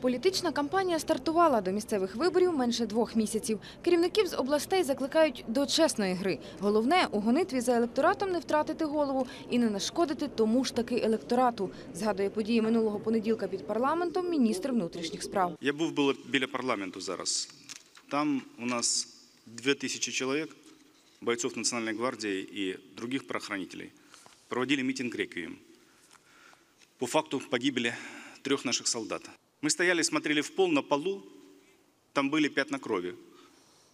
Політична кампанія стартувала до місцевих виборів менше двох місяців. Керівників з областей закликають до чесної гри. Головне у гонитві за електоратом не втратити голову і не нашкодити тому ж таки електорату. Згадує події минулого понеділка під парламентом міністр внутрішніх справ. Я був біля парламенту зараз. Там у нас 2000 чоловік, бойцов Національної гвардії і других правоохранителей, проводили митинг «Реквием» по факту погибели трех наших солдат. Мы стояли, смотрели в пол, на полу, там были пятна крови,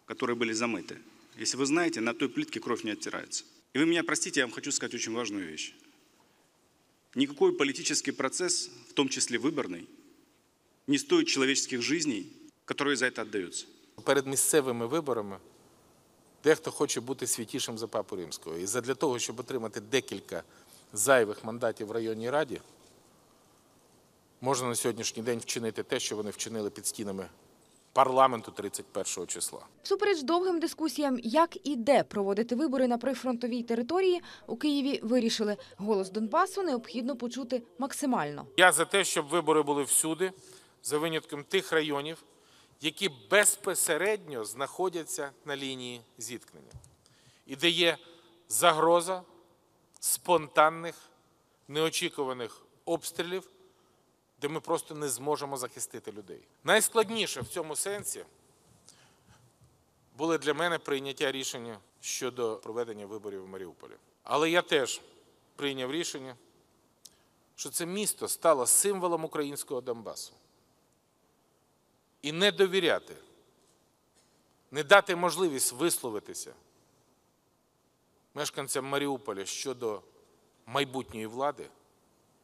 которые были замыты. Если вы знаете, на той плитке кровь не оттирается. И вы меня простите, я вам хочу сказать очень важную вещь. Никакой политический процесс, в том числе выборный, не стоит человеческих жизней, которые за это отдаются. Перед місцевими виборами дехто хоче бути святішим за папу римського. І задля того, щоб отримати декілька зайвих мандатів в районній раді, можна на сьогоднішній день вчинити те, що вони вчинили під стінами парламенту 31 числа. Всупереч довгим дискусіям, як і де проводити вибори на прифронтовій території, у Києві вирішили, голос Донбасу необхідно почути максимально. Я за те, щоб вибори були всюди, за винятком тих районів, які безпосередньо знаходяться на лінії зіткнення, і де є загроза спонтанних, неочікуваних обстрілів, де ми просто не зможемо захистити людей. Найскладніше в цьому сенсі були для мене прийняття рішення щодо проведення виборів в Маріуполі. Але я теж прийняв рішення, що це місто стало символом українського Донбасу. І не довіряти, не дати можливість висловитися мешканцям Маріуполя щодо майбутньої влади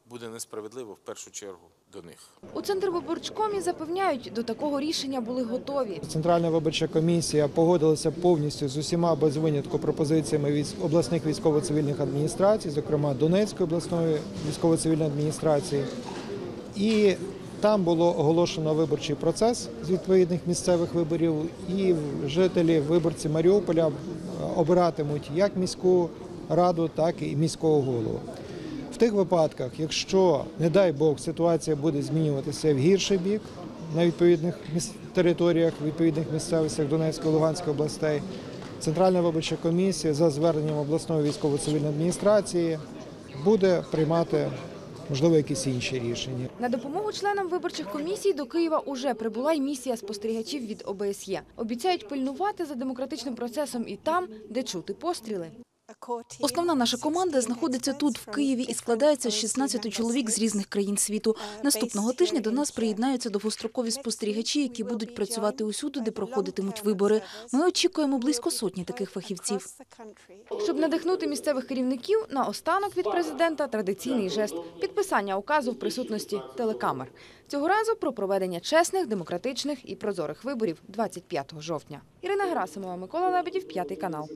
буде несправедливо в першу чергу до них. У Центрвиборчкомі запевняють, до такого рішення були готові. Центральна виборча комісія погодилася повністю з усіма без винятку пропозиціями військ- обласних військово-цивільних адміністрацій, зокрема Донецької обласної військово-цивільної адміністрації. І там було оголошено виборчий процес з відповідних місцевих виборів, і жителі, виборці Маріуполя е, обиратимуть як міську раду, так і міського голову. Тих випадках, якщо, не дай Бог, ситуація буде змінюватися в гірший бік на відповідних територіях, відповідних місцевостях Донецької Луганської областей, Центральна виборча комісія за зверненням обласної військово-цивільної адміністрації буде приймати можливо якісь інші рішення. На допомогу членам виборчих комісій до Києва уже прибула й місія спостерігачів від ОБСЄ. Обіцяють пильнувати за демократичним процесом і там, де чути постріли. Основна наша команда знаходиться тут, в Києві, і складається з 16 чоловік з різних країн світу. Наступного тижня до нас приєднаються довгострокові спостерігачі, які будуть працювати усюди, де проходитимуть вибори. Ми очікуємо близько сотні таких фахівців. Щоб надихнути місцевих керівників, на останок від президента традиційний жест – підписання указу в присутності телекамер. Цього разу про проведення чесних, демократичних і прозорих виборів 25 жовтня. Ірина Герасимова, Микола Лебедів, П'ятий канал.